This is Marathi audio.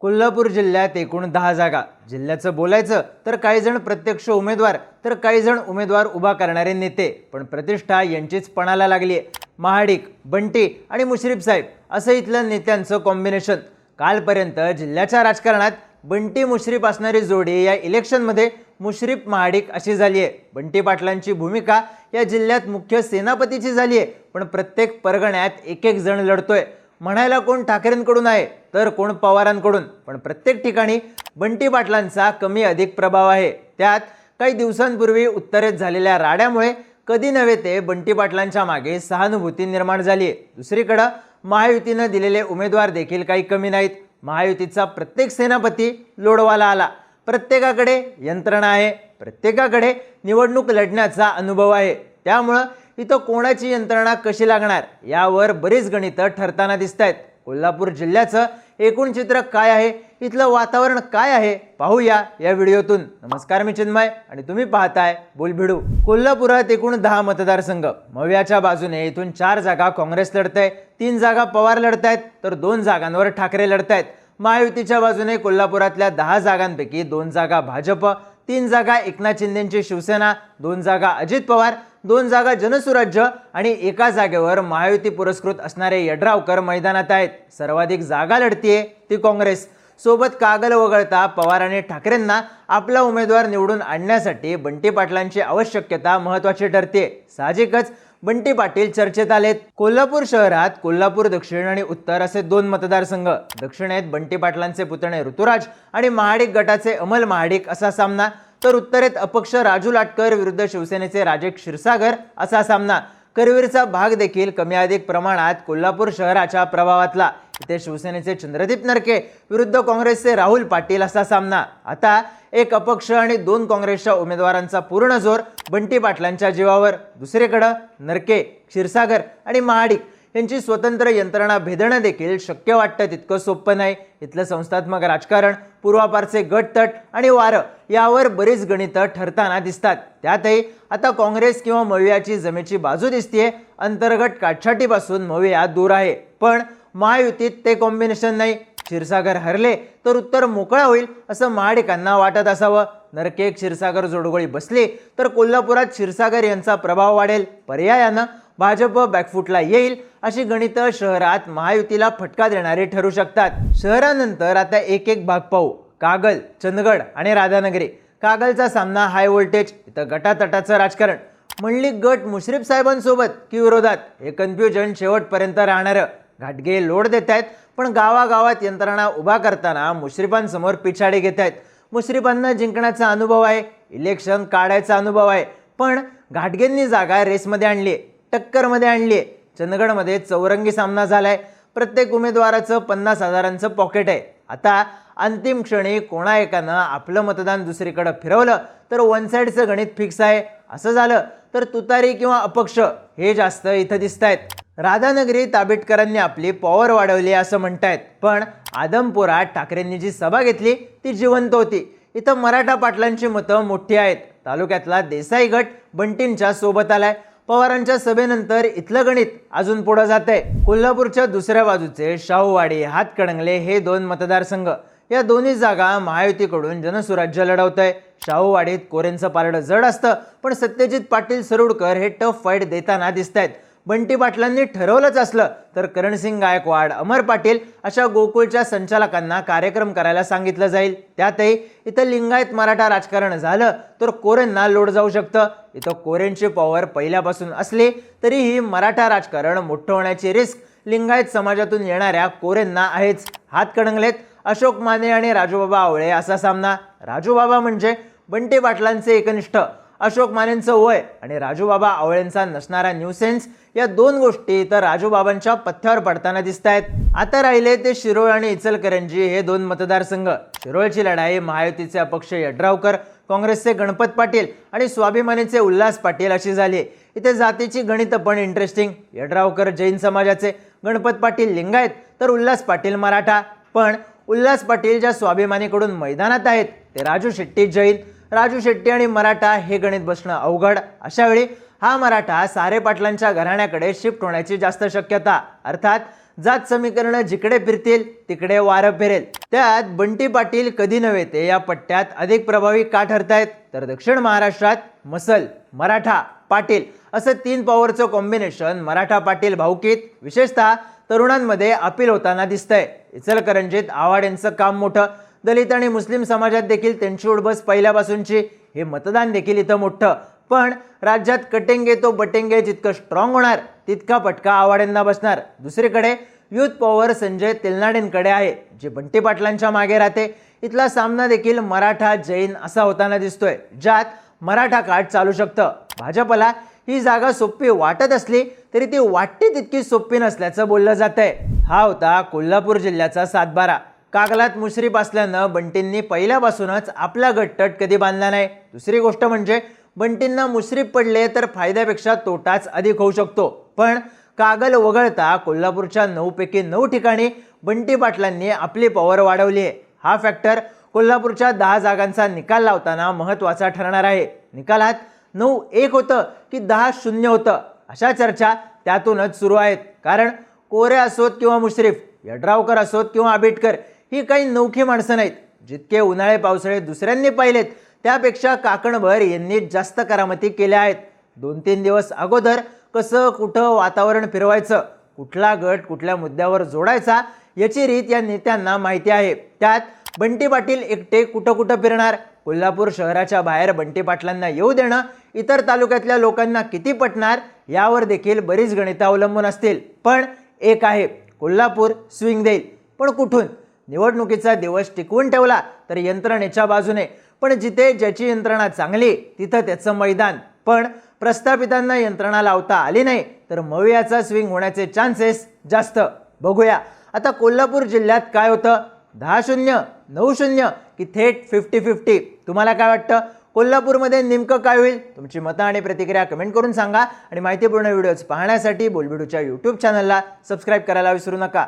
कोल्हापूर जिल्ह्यात एकूण दहा जागा. जिल्ह्याचं बोलायचं तर काही जण प्रत्यक्ष उमेदवार तर काही जण उमेदवार उभा करणारे नेते. पण प्रतिष्ठा यांचीच पणाला लागली आहे. महाडिक बंटी आणि मुश्रीफ साहेब असं इथलं नेत्यांचं कॉम्बिनेशन कालपर्यंत जिल्ह्याच्या राजकारणात बंटी मुश्रीफ असणारी जोडी या इलेक्शनमध्ये मुश्रीफ महाडिक अशी झाली आहे. बंटी पाटलांची भूमिका या जिल्ह्यात मुख्य सेनापतीची झाली आहे. पण प्रत्येक परगण्यात एक एक जण लढतोय. म्हणायला कोण ठाकरेंकडून आहे तर कोण पवारांकडून. पण प्रत्येक ठिकाणी बंटी पाटलांचा कमी अधिक प्रभाव आहे. त्यात काही दिवसांपूर्वी उत्तरेत झालेल्या राड्यामुळे कधी नव्हे ते बंटी पाटलांच्या मागे सहानुभूती निर्माण झाली आहे दुसरीकडं महायुतीनं दिलेले उमेदवार देखील काही कमी नाहीत. महायुतीचा प्रत्येक सेनापती लोडवाला आला. प्रत्येकाकडे यंत्रणा आहे. प्रत्येकाकडे निवडणूक लढण्याचा अनुभव आहे. त्यामुळं इथं कोणाची यंत्रणा कशी लागणार यावर बरीच गणितं ठरताना दिसत आहेत कोल्हापूर जिल्ह्याचं एकूण चित्र काय आहे? इथलं वातावरण काय आहे? पाहूया या व्हिडिओतून. नमस्कार मी चिन्मय आणि तुम्ही पाहताय बोलभिडू कोल्हापुरात एकूण दहा मतदारसंघ. मव्याच्या बाजूने इथून चार जागा काँग्रेस लढतंय तीन जागा पवार लढतायत तर दोन जागांवर ठाकरे लढतायत. महायुतीच्या बाजूने कोल्हापुरातल्या दहा जागांपैकी दोन जागा भाजप तीन जागा एकनाथ शिंदेंची शिवसेना दोन जागा अजित पवार दोन जागा जनसुराज्य आणि एका जागेवर महायुती पुरस्कृत असणारे यड्रावकर मैदानात आहेत. सर्वाधिक जागा लढतीये ती काँग्रेस. सोबत कागल वगळता पवार आणि ठाकरेंना आपला उमेदवार निवडून आणण्यासाठी बंटी पाटलांची आवश्यकता महत्वाची ठरते साहजिकच बंटी पाटील चर्चेत आलेत. कोल्हापूर शहरात कोल्हापूर दक्षिण आणि उत्तर असे दोन मतदारसंघ. दक्षिणेत बंटी पाटलांचे पुतणे ऋतुराज आणि महाडिक गटाचे अमल महाडिक असा सामना तर उत्तरेत अपक्ष राजू लाटकर विरुद्ध शिवसेनेचे राजे क्षीरसागर असा सामना. करवीरचा भाग देखील कमी अधिक प्रमाणात कोल्हापूर शहराच्या प्रभावातला. इथे शिवसेनेचे चंद्रदीप नरके विरुद्ध काँग्रेसचे राहुल पाटील असा सामना. आता एक अपक्ष आणि दोन काँग्रेसच्या उमेदवारांचा पूर्ण जोर बंटी पाटलांच्या जीवावर. दुसरीकडं नरके क्षीरसागर आणि महाडिक यांची स्वतंत्र यंत्रणा भेदणं देखील शक्य वाटतं तितकं सोपं नाही. इथलं संस्थात्मक राजकारण पूर्वापारचे गटतट आणि वारं यावर बरीच गणितं ठरताना दिसतात. त्यातही आता काँग्रेस किंवा मवियाची जमेची बाजू दिसतीये. अंतर्गत काटछाटीपासून मविया दूर आहे. पण महायुतीत ते कॉम्बिनेशन नाही. क्षीरसागर हरले तर उत्तर मोकळा होईल असं महाडिकांना वाटत असावं. नरके क्षीरसागर जोडगोळी बसली तर कोल्हापुरात क्षीरसागर यांचा प्रभाव वाढेल. पर्यायानं भाजप बॅकफूटला येईल अशी गणितं शहरात महायुतीला फटका देणारी ठरू शकतात. शहरानंतर आता एक एक भाग पाहू कागल चंदगड आणि राधानगरी. कागलचा सामना हाय व्होल्टेज इथं गटातटाचं राजकारण. म्हणली गट मुश्रीफ साहेबांसोबत की विरोधात? हे कन्फ्युजन शेवटपर्यंत राहणारं. घाटगे लोड देत आहेत पण गावागावात यंत्रणा उभा करताना मुश्रीफांसमोर पिछाडी घेत आहेत. मुश्रीफांना जिंकण्याचा अनुभव आहे इलेक्शन काढायचा अनुभव आहे. पण घाटगेंनी जागा रेसमध्ये आणली आहे. टक्करमध्ये आणली आहे चंदगडमध्ये चौरंगी सामना झाला आहे प्रत्येक उमेदवाराचं पन्नास हजारांचं पॉकेट आहे. आता अंतिम क्षणी कोणा एकानं आपलं मतदान दुसरीकडं फिरवलं तर वन साईडचं गणित फिक्स आहे. असं झालं तर तुतारी किंवा अपक्ष हे जास्त इथं दिसत आहेत राधानगरी ताबेटकरांनी आपली पॉवर वाढवली असं म्हणतायत. पण आदमपुरात ठाकरेंनी जी सभा घेतली ती जिवंत होती. इथं मराठा पाटलांची मतं मोठी आहेत. तालुक्यातला देसाई गट बंटींच्या सोबत आलाय. पवारांच्या सभेनंतर इथलं गणित अजून पुढं जात आहे कोल्हापूरच्या दुसऱ्या बाजूचे शाहूवाडी हातकणंगले हे दोन मतदारसंघ या दोन्ही जागा महायुतीकडून जनसुराज्य लढवत आहे शाहूवाडीत कोरेंचं पारडं जड असतं पण सत्यजित पाटील सरुडकर हे टफ फाईट देताना दिसत आहेत बंटी पाटलांनी ठरवलंच असलं तर करणसिंग गायकवाड अमर पाटील अशा गोकुळच्या संचालकांना कार्यक्रम करायला सांगितलं जाईल. त्यातही इथं लिंगायत मराठा राजकारण झालं तर कोरेंना लोड जाऊ शकतं. इथं कोरेनची पॉवर पहिल्यापासून असली तरीही मराठा राजकारण मोठं होण्याची रिस्क लिंगायत समाजातून येणाऱ्या कोरेंना आहेच. हातकणंगलेत अशोक माने आणि राजूबाबा आवळे असा सामना. राजूबाबा म्हणजे बंटी पाटलांचे एकनिष्ठ. अशोक मानेंचं वय आणि राजूबाबा आवळेंचा नसणारा न्यूसेन्स या दोन गोष्टी तर राजूबाबांच्या पथ्यावर पडताना दिसत आहेत आता राहिले ते शिरोळ आणि इचलकरंजी हे दोन मतदारसंघ. शिरोळची लढाई महायुतीचे अपक्ष यड्रावकर काँग्रेसचे गणपत पाटील आणि स्वाभिमानीचे उल्हास पाटील अशी झाली. इथे जातीची गणितं पण इंटरेस्टिंग यड्रावकर जैन समाजाचे गणपत पाटील लिंगायत तर उल्हास पाटील मराठा. पण उल्हास पाटील ज्या स्वाभिमानीकडून मैदानात आहेत ते राजू शेट्टी जैन. राजू शेट्टी आणि मराठा हे गणित बसणं अवघड. अशावेळी हा मराठा सारे पाटलांच्या घराण्याकडे शिफ्ट होण्याची जास्त शक्यता. अर्थात जात समीकरणं जिकडे फिरतील तिकडे वारं फिरेल. त्यात बंटी पाटील कधी नव्हे ते या पट्ट्यात अधिक प्रभावी का ठरतायत? तर दक्षिण महाराष्ट्रात मसल मराठा पाटील असं तीन पॉवरचं कॉम्बिनेशन मराठा पाटील भाऊकीत विशेषतः तरुणांमध्ये अपील होताना दिसतंय. इचलकरंजीत आव्हाड यांचं काम मोठं. दलित आणि मुस्लिम समाजात देखील त्यांची उडबस पहिल्यापासूनची. हे मतदान देखील इथं मोठं. पण राज्यात कटेंगे तो बटेंगे जितकं स्ट्रॉंग होणार तितका पटका आवाड्यांना बसणार. दुसरीकडे युथ पॉवर संजय तेलनाडेंकडे आहे जे बंटी पाटलांच्या मागे राहते. इथला सामना देखील मराठा जैन असा होताना दिसतोय ज्यात मराठा काट चालू शकतं. भाजपला ही जागा सोपी वाटत असली तरी ती वाटते तितकी सोपी नसल्याचं बोललं जात आहे हा होता कोल्हापूर जिल्ह्याचा सातबारा. कागलात मुश्रीफ असल्यानं बंटींनी पहिल्यापासूनच आपला गटतट कधी बांधला नाही? दुसरी गोष्ट म्हणजे बंटींना मुश्रीफ पडले तर फायद्यापेक्षा तोटाच अधिक होऊ शकतो. पण कागल वगळता कोल्हापूरच्या नऊपैकी नऊ ठिकाणी बंटी पाटलांनी आपली पॉवर वाढवली आहे. हा फॅक्टर कोल्हापूरच्या दहा जागांचा निकाल लावताना महत्त्वाचा ठरणार आहे. निकालात नऊ एक होतं की दहा शून्य होतं? अशा चर्चा त्यातूनच सुरू आहेत. कारण कोरे असोत किंवा मुश्रीफ यड्रावकर असोत किंवा आंबेडकर ही काही नौखी माणसं नाहीत. जितके उन्हाळे पावसाळे दुसऱ्यांनी पाहिलेत त्यापेक्षा काकणभर यांनी जास्त करामती केल्या आहेत. दोन तीन दिवस अगोदर कसं कुठं वातावरण फिरवायचं कुठला गट कुठल्या मुद्द्यावर जोडायचा याची रीत या नेत्यांना माहिती आहे. त्यात बंटी पाटील एकटे कुठं कुठं फिरणार कोल्हापूर शहराच्या बाहेर बंटी पाटलांना येऊ देणं इतर तालुक्यातल्या लोकांना किती पटणार यावर देखील बरीच गणितं अवलंबून असतील. पण एक आहे कोल्हापूर स्विंग देईल. पण कुठून? निवडणुकीचा दिवस टिकवून ठेवला तर यंत्रणेच्या बाजूने. पण जिथे ज्याची यंत्रणा चांगली तिथं त्याचं मैदान. पण प्रस्थापितांना यंत्रणा लावता आली नाही तर मवियाचा स्विंग होण्याचे चान्सेस जास्त. बघूया. आता कोल्हापूर जिल्ह्यात काय होतं? दहा शून्य नऊ शून्य की थेट फिफ्टी फिफ्टी तुम्हाला काय वाटतं? कोल्हापूरमध्ये नेमकं काय होईल? तुमची मतं आणि प्रतिक्रिया कमेंट करून सांगा. आणि माहितीपूर्ण व्हिडिओज पाहण्यासाठी बोलबिडूच्या यूट्यूब चॅनलला सबस्क्राईब करायला विसरू नका.